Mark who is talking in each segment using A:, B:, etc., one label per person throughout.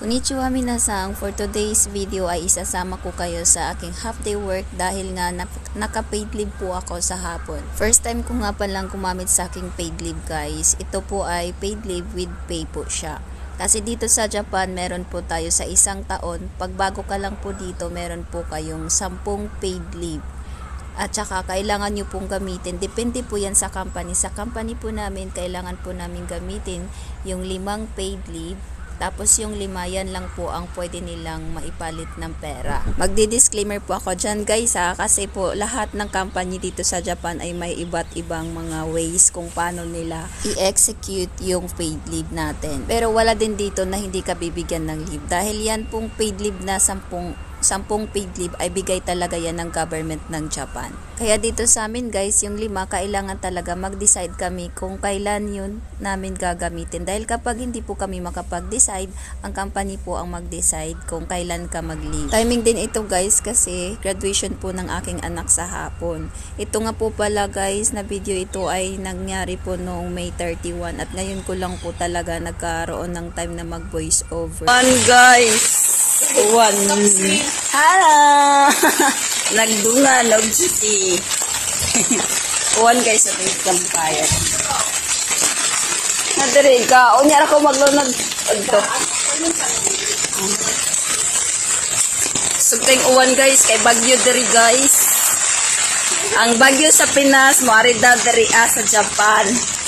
A: Konnichiwa minasang, for today's video ay isasama ko kayo sa aking half day work dahil nga nap- naka-paid leave po ako sa hapon. First time ko nga palang kumamit sa aking paid leave guys. Ito po ay paid leave with pay po siya. Kasi dito sa Japan, meron po tayo sa isang taon. Pag bago ka lang po dito, meron po kayong 10 paid leave. At saka kailangan nyo pong gamitin. Depende po yan sa company. Sa company po namin, kailangan po namin gamitin yung limang paid leave. Tapos yung lima, yan lang po ang pwede nilang maipalit ng pera. Magdi-disclaimer po ako dyan guys ha, kasi po lahat ng company dito sa Japan ay may iba't ibang mga ways kung paano nila i-execute yung paid leave natin. Pero wala din dito na hindi ka bibigyan ng leave. Dahil yan pong paid leave na 10 sampung paid leave ay bigay talaga yan ng government ng Japan. Kaya dito sa amin guys, yung lima, kailangan talaga mag-decide kami kung kailan yun namin gagamitin. Dahil kapag hindi po kami makapag-decide, ang company po ang mag-decide kung kailan ka mag-leave. Timing din ito guys kasi graduation po ng aking anak sa hapon. Ito nga po pala guys na video ito ay nangyari po noong May 31 at ngayon ko lang po talaga nagkaroon ng time na mag-voice over. One guys! One. Hello! Nagdunga, nag-city. One guys sa may kampayan. Nadiri ka. O niya ako maglunag. Ito. Sugteng uwan guys. Kay Bagyo diri guys. Ang Bagyo sa Pinas, moari da diri ah, sa Japan.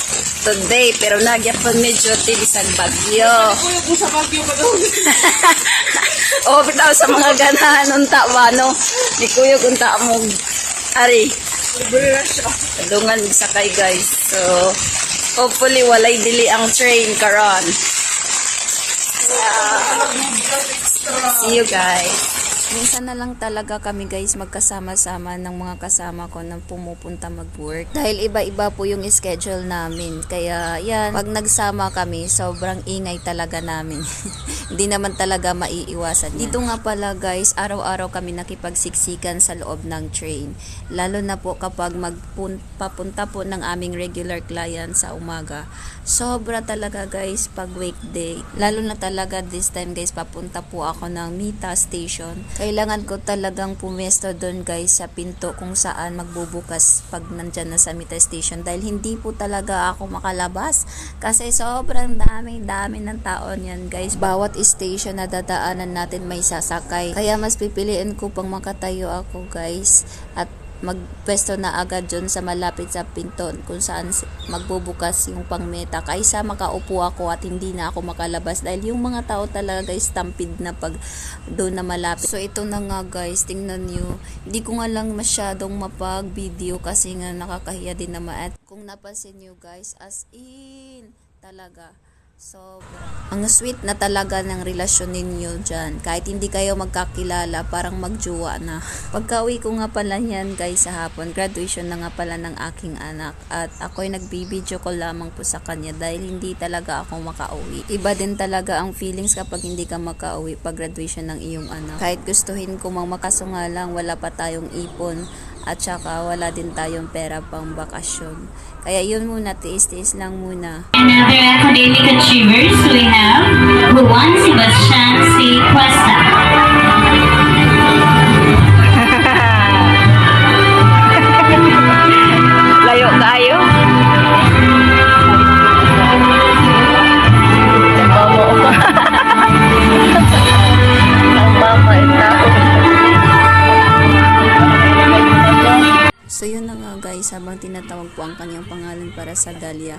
A: Today, pero nagyapon medyo tibisag Bagyo.
B: Kung sa Baguio ka doon.
A: o bitaw sa mga ganahan ng tawa no ni kuya kung ta mo ari dungan sakay guys so hopefully walay dili ang train karon see you guys Minsan na lang talaga kami guys magkasama-sama ng mga kasama ko nang pumupunta mag-work. Dahil iba-iba po yung schedule namin. Kaya yan, pag nagsama kami, sobrang ingay talaga namin. Hindi naman talaga maiiwasan. Dito nga pala guys, araw-araw kami nakipagsiksikan sa loob ng train. Lalo na po kapag magpapunta po ng aming regular client sa umaga. Sobra talaga guys pag weekday. Lalo na talaga this time guys, papunta po ako ng Mita Station. Kailangan ko talagang pumesto doon guys sa pinto kung saan magbubukas pag nandyan na sa Mita Station. Dahil hindi po talaga ako makalabas kasi sobrang dami dami ng tao niyan guys. Bawat station na dadaanan natin may sasakay. Kaya mas pipiliin ko pang makatayo ako guys. At magpwesto na agad dyan sa malapit sa pinto kung saan magbubukas yung pangmeta kaysa makaupo ako at hindi na ako makalabas dahil yung mga tao talaga guys stampede na pag doon na malapit. So ito na nga guys. Tingnan nyo. Hindi ko nga lang masyadong mapag video kasi nga nakakahiya din naman. At kung napansin nyo guys as in talaga Sobra. Ang sweet na talaga ng relasyon ninyo dyan. Kahit hindi kayo magkakilala, parang magjuwa na. Pagka-uwi ko nga pala yan guys sa hapon, graduation na nga pala ng aking anak. At ako'y nagbibideo ko lamang po sa kanya dahil hindi talaga ako makauwi. Iba din talaga ang feelings kapag hindi ka makauwi pag graduation ng iyong anak. Kahit gustuhin ko mang makasunga lang, wala pa tayong ipon at saka wala din tayong pera pang bakasyon. Kaya yun muna, tiis-tiis lang muna.
C: Another academic achievers, we have Juan Sebastian
A: habang tinatawag po ang kanyang pangalan para sa Dahlia,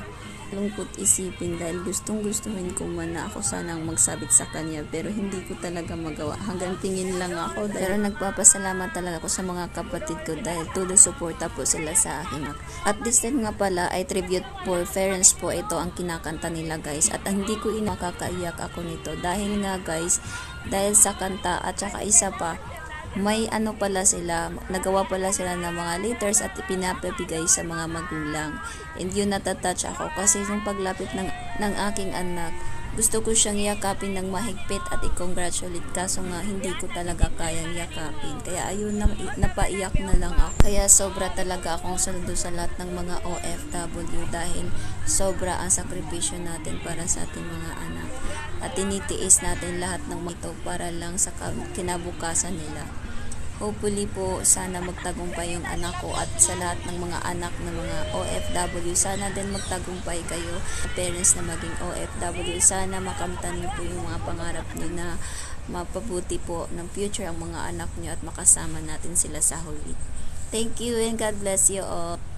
A: lungkot isipin dahil gustong gustuhin ko man na ako sanang magsabit sa kanya pero hindi ko talaga magawa. Hanggang tingin lang ako pero nagpapasalamat talaga ako sa mga kapatid ko dahil todo suporta po sila sa akin. At this time nga pala ay tribute for parents po ito ang kinakanta nila guys at hindi ko inakakaiyak ako nito dahil nga guys dahil sa kanta at saka isa pa may ano pala sila, nagawa pala sila ng mga letters at pinapabigay sa mga magulang. And yun natatouch ako kasi yung paglapit ng, ng aking anak, gusto ko siyang yakapin ng mahigpit at i-congratulate kaso nga hindi ko talaga kayang yakapin. Kaya ayun na, napaiyak na lang ako. Kaya sobra talaga akong saludo sa lahat ng mga OFW dahil sobra ang sakripisyo natin para sa ating mga anak. at tinitiis natin lahat ng ito para lang sa ka- kinabukasan nila. Hopefully po, sana magtagumpay yung anak ko at sa lahat ng mga anak ng mga OFW, sana din magtagumpay kayo. Parents na maging OFW, sana makamtan niyo po yung mga pangarap niyo na mapabuti po ng future ang mga anak niyo at makasama natin sila sa huli. Thank you and God bless you all.